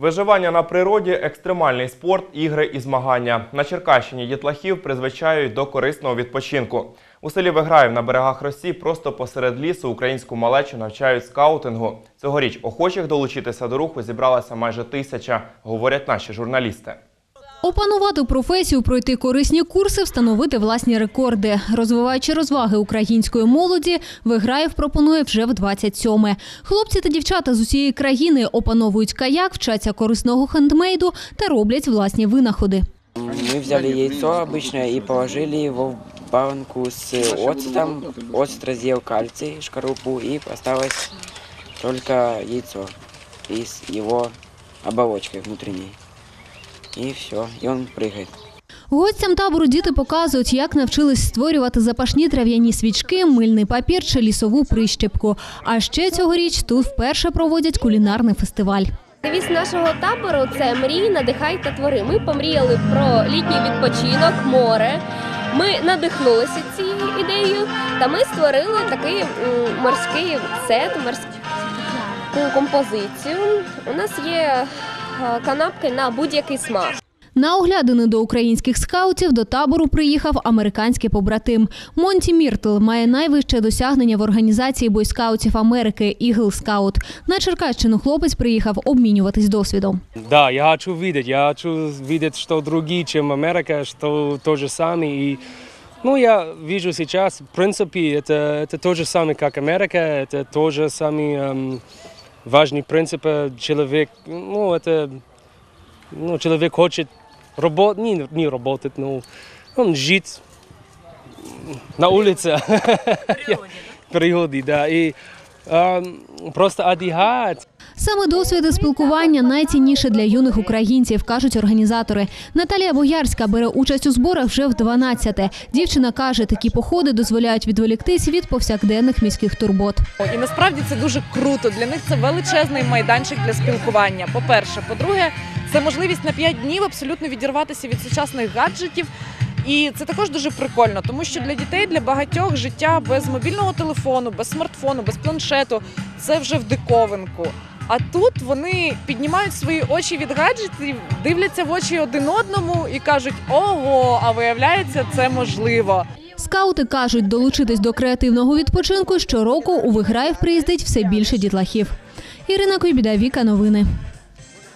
Виживання на природі, екстремальний спорт, ігри і змагання. На Черкащині дітлахів призвичають до корисного відпочинку. У селі Виграїв на берегах Росії просто посеред лісу українську малечу навчають скаутингу. Цьогоріч охочих долучитися до руху зібралася майже тисяча, говорять наші журналісти. Опанувати професію, пройти корисні курси, встановити власні рекорди. Розвиваючи розваги української молоді, Виграєв пропонує вже в 27-ме. Хлопці та дівчата з усієї країни опановують каяк, вчаться корисного хендмейду та роблять власні винаходи. Мы взяли яйцо обычное и положили его в банку с оцетом. Оцет разъел кальций, шкарупу, и осталось только яйцо и с его оболочкой внутренней. И все, и он прыгает. Гостям табору діти показують, як навчились створювати запашні трав'яні свічки, мильний папір чи лісову прищепку. А ще цьогоріч тут вперше проводять кулінарний фестиваль. Девіз нашого табору це мрій, надихай та твори. Ми помріяли про літній відпочинок, море. Ми надихнулися цією ідеєю, та ми створили такий морський сет, морську композицію. У нас є канапки на будь-який смак. На оглядини до українських скаутів до табору приїхав американський побратим. Монті Міртл має найвище досягнення в організації бойскаутів Америки Ігл Скаут. На Черкащину хлопець приїхав обмінюватись досвідом. Да, я хочу видеть, я хочу видеть, что другие, чем Америка, что то же самое. И, ну, я вижу сейчас, в принципе, это, это то же самое, как Америка, это тоже самый эм, важный принцип. Человек, ну, это, ну, человек хочет работать, не, не работать, но он жить на улице. В природе, да, и эм, просто отдыхать. Саме досвід спілкування найцінніше для юних українців, кажуть організатори. Наталія Боярська бере участь у зборах вже в 12-те. Дівчина каже, такі походи дозволяють відволіктись від повсякденних міських турбот. І насправді це дуже круто. Для них це величезний майданчик для спілкування. По-перше, по-друге, це можливість на 5 днів абсолютно відірватися від сучасних гаджетів. І це також дуже прикольно, тому що для дітей, для багатьох життя без мобільного телефону, без смартфону, без планшету це вже в диковинку. А тут вони піднімають свої очі від гаджетів, дивляться в очі один одному і кажуть: ого, а виявляється, це можливо. Скаути кажуть, долучитись до креативного відпочинку щороку у Виграїв приїздить все більше дітлахів. Ірина Койбіда, Віка, новини.